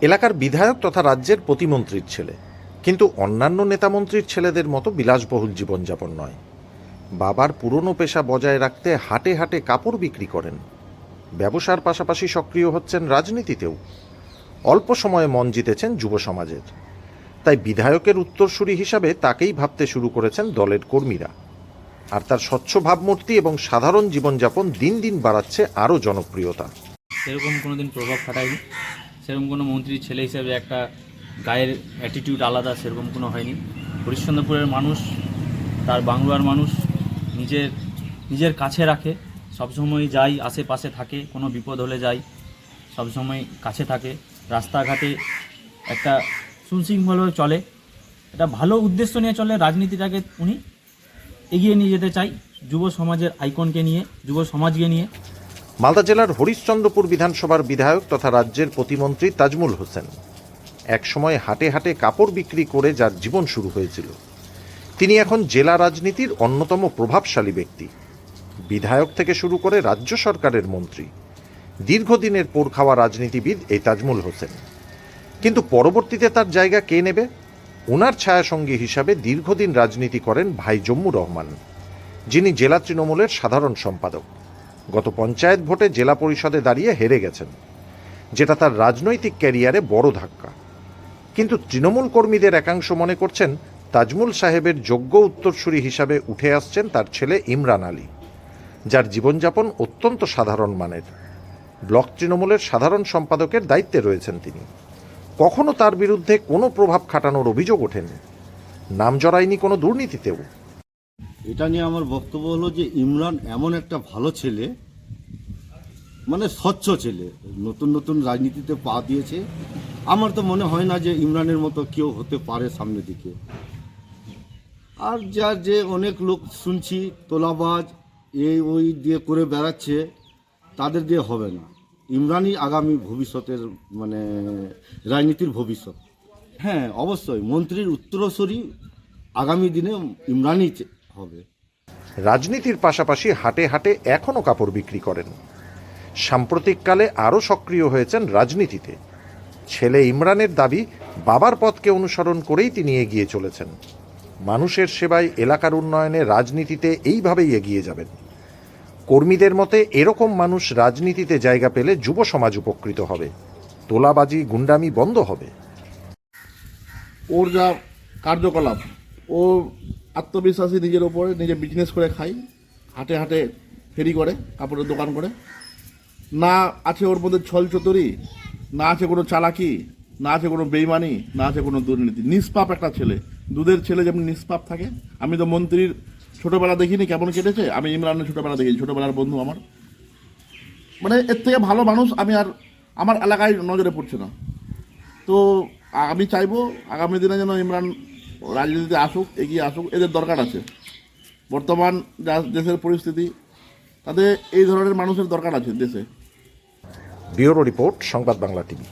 এলাকার বিধায়ক তথা রাজ্যের প্রতিমন্ত্রীর ছেলে। কিন্তু অন্যান্য নেতামন্ত্রীর ছেলেদের মতো বিলাসবহুল জীবনযাপন নয়। বাবার পুরনো পেশা বজায় রাখতে হাটে হাটে কাপড় বিক্রি করেন। ব্যবসার পাশাপাশি সক্রিয় হচ্ছেন রাজনীতিতেও। অল্প সময়ে মন জিতেছেন যুব সমাজের। তাই বিধায়কের উত্তরসূরি হিসাবে তাকেই ভাবতে শুরু করেছেন দলের কর্মীরা। আর তার স্বচ্ছ ভাবমূর্তি এবং সাধারণ জীবনযাপন দিন দিন বাড়াচ্ছে আরও জনপ্রিয়তা। সেরকম কোনো দিন প্রভাব খাটায়নি? সেরকম কোনো মন্ত্রীর ছেলে হিসেবে একটা গায়ের অ্যাটিটিউড আলাদা, সেরকম কোনো হয়নি। হরিশ্চন্দ্রপুরের মানুষ, তার বাংলার মানুষ নিজের নিজের কাছে রাখে। সবসময় যাই, আশেপাশে থাকে, কোনো বিপদ হলে যাই, সবসময় কাছে থাকে। রাস্তাঘাটে একটা সুশৃঙ্খলভাবে চলে। এটা ভালো উদ্দেশ্য নিয়ে চলে রাজনীতিটাকে উনি। এগিয়ে নিয়ে যেতে চাই যুব সমাজের আইকনকে নিয়ে, যুব সমাজকে নিয়ে। মালদা জেলার হরিশ্চন্দ্রপুর বিধানসভার বিধায়ক তথা রাজ্যের প্রতিমন্ত্রী তাজমুল হোসেন। একসময় হাটে হাটে কাপড় বিক্রি করে যার জীবন শুরু হয়েছিল। তিনি এখন জেলা রাজনীতির অন্যতম প্রভাবশালী ব্যক্তি। বিধায়ক থেকে শুরু করে রাজ্য সরকারের মন্ত্রী। দীর্ঘদিনের পোর খাওয়া রাজনীতিবিদ এই তাজমুল হোসেন। কিন্তু পরবর্তীতে তার জায়গা কে নেবে? ওনার ছায়াসঙ্গী হিসাবে দীর্ঘদিন রাজনীতি করেন ভাই জম্মু রহমান, যিনি জেলা তৃণমূলের সাধারণ সম্পাদক। গত পঞ্চায়েত ভোটে জেলা পরিষদে দাঁড়িয়ে হেরে গেছেন, যেটা তার রাজনৈতিক ক্যারিয়ারে বড় ধাক্কা। কিন্তু তৃণমূল কর্মীদের একাংশ মনে করছেন, তাজমুল সাহেবের যোগ্য উত্তরসূরি হিসাবে উঠে আসছেন তার ছেলে ইমরান আলী, যার জীবনযাপন অত্যন্ত সাধারণ মানের। ব্লক তৃণমূলের সাধারণ সম্পাদকের দায়িত্বে রয়েছেন তিনি। কখনো তার বিরুদ্ধে কোনো প্রভাব খাটানোর অভিযোগ ওঠেনি। নাম জড়ায়নি কোনো দুর্নীতিতেও। এটা নিয়ে আমার বক্তব্য হলো যে ইমরান এমন একটা ভালো ছেলে মানে স্বচ্ছ ছেলে, নতুন নতুন রাজনীতিতে পা দিয়েছে। আমার তো মনে হয় না যে ইমরানের মতো কেউ হতে পারে সামনের দিকে। আর যা যে অনেক লোক শুনছি, তোলাবাজ, এই ওই দিয়ে করে বেড়াচ্ছে, তাদের দিয়ে হবে না। ইমরানই আগামী ভবিষ্যতের মানে রাজনীতির ভবিষ্যৎ। হ্যাঁ অবশ্যই। মন্ত্রীর উত্তরসূরি আগামী দিনে ইমরানই হবে। রাজনীতির পাশাপাশি হাটে হাটে এখনও কাপড় বিক্রি করেন। সাম্প্রতিককালে আরও সক্রিয় হয়েছেন রাজনীতিতে। ছেলে ইমরানের দাবি, বাবার পথকে অনুসরণ করেই তিনি এগিয়ে চলেছেন। মানুষের সেবায় এলাকার উন্নয়নে রাজনীতিতে এইভাবেই এগিয়ে যাবেন। কর্মীদের মতে, এরকম মানুষ রাজনীতিতে জায়গা পেলে যুব সমাজ উপকৃত হবে। তোলাবাজি, গুন্ডামি বন্ধ হবে। ওর যা কার্যকলাপ ও আত্মবিশ্বাসী নিজের ওপরে নিজে বিজনেস করে খাই হাটে হাটে ফেরি করে, কাপড়ের দোকান করে। না আছে ওর মধ্যে ছল চতুরি, না আছে কোনো চালাকি, না আছে কোনো বেইমানি, না আছে কোনো দুর্নীতি। নিষ্পাপ একটা ছেলে। দুধের ছেলে যেমন নিষ্পাপ থাকে। আমি তো মন্ত্রীর ছোটোবেলা দেখিনি, কেমন কেটেছে? আমি ইমরানের ছোটবেলা দেখেছি, ছোটোবেলার বন্ধু আমার। মানে এর থেকে ভালো মানুষ আমি আর আমার এলাকায় নজরে পড়ছে না। তো আমি চাইব আগামী দিনে যেন ইমরান রাজনীতিতে আসুক, এগিয়ে আসুক, এদের দরকার আছে। বর্তমান যা দেশের পরিস্থিতি, তাতে এই ধরনের মানুষের দরকার আছে দেশে। ব্যুরো রিপোর্ট, সংবাদ বাংলা টিভি।